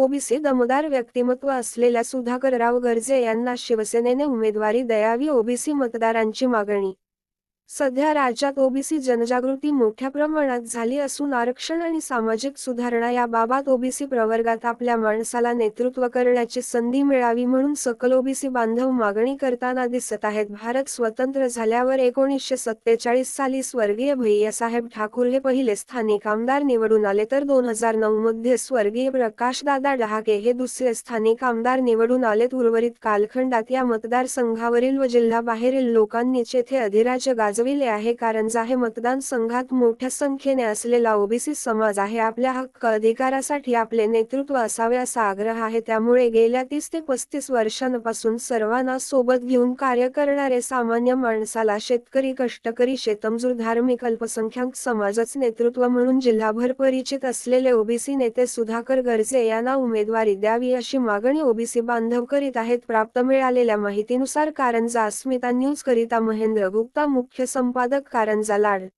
OBC दमदार व्यक्तिमत्व असलेल्या सुधाकरराव गर्जे यांना शिवसेनेने उमेदवारी द्यावी ओबीसी मतदारांची मागणी सध्या राज्यात ओबीसी जनजागृती मोठ्या प्रमाणात झाली असून आरक्षण आणि सामाजिक सुधारणा या बाबत ओबीसी प्रवर्गात आपल्या माणसाला नेतृत्व करण्याची संधी मिळावी म्हणून सकल ओबीसी बांधव मागणी करताना दिसत आहेत. भारत स्वतंत्र झाल्यावर एकोणीसशे सत्तेचाळीस साली स्वर्गीय भैयासाहेब ठाकूर हे पहिले स्थानिक आमदार निवडून आले तर दोन हजार नऊ मध्ये स्वर्गीय प्रकाशदादा डहाके हे दुसरे स्थानिक आमदार निवडून आलेत उर्वरित कालखंडात या मतदारसंघावरील व जिल्हाबाहेरील लोकांनीच येथे अधिराज्य गाज गाजविले आहे कारण जाहे मतदान संघात मोठ्या संख्येने असलेला ओबीसी समाज आहे. आपल्या हक्क अधिकारासाठी आपले नेतृत्व असावे असा आग्रह आहे. त्यामुळे गेल्या तीस ते पस्तीस वर्षांपासून सर्वांना सोबत घेऊन कार्य करणारे सामान्य माणसाला शेतकरी कष्टकरी शेतमजूर धार्मिक अल्पसंख्याक समाजच नेतृत्व म्हणून जिल्हाभर परिचित असलेले ओबीसी नेते सुधाकर गर्जे यांना उमेदवारी द्यावी अशी मागणी ओबीसी बांधव करीत आहेत. प्राप्त मिळालेल्या माहितीनुसार कारंजा अस्मिता न्यूज करिता महेंद्र गुप्ता मुख्य संपादक कारंजा लाड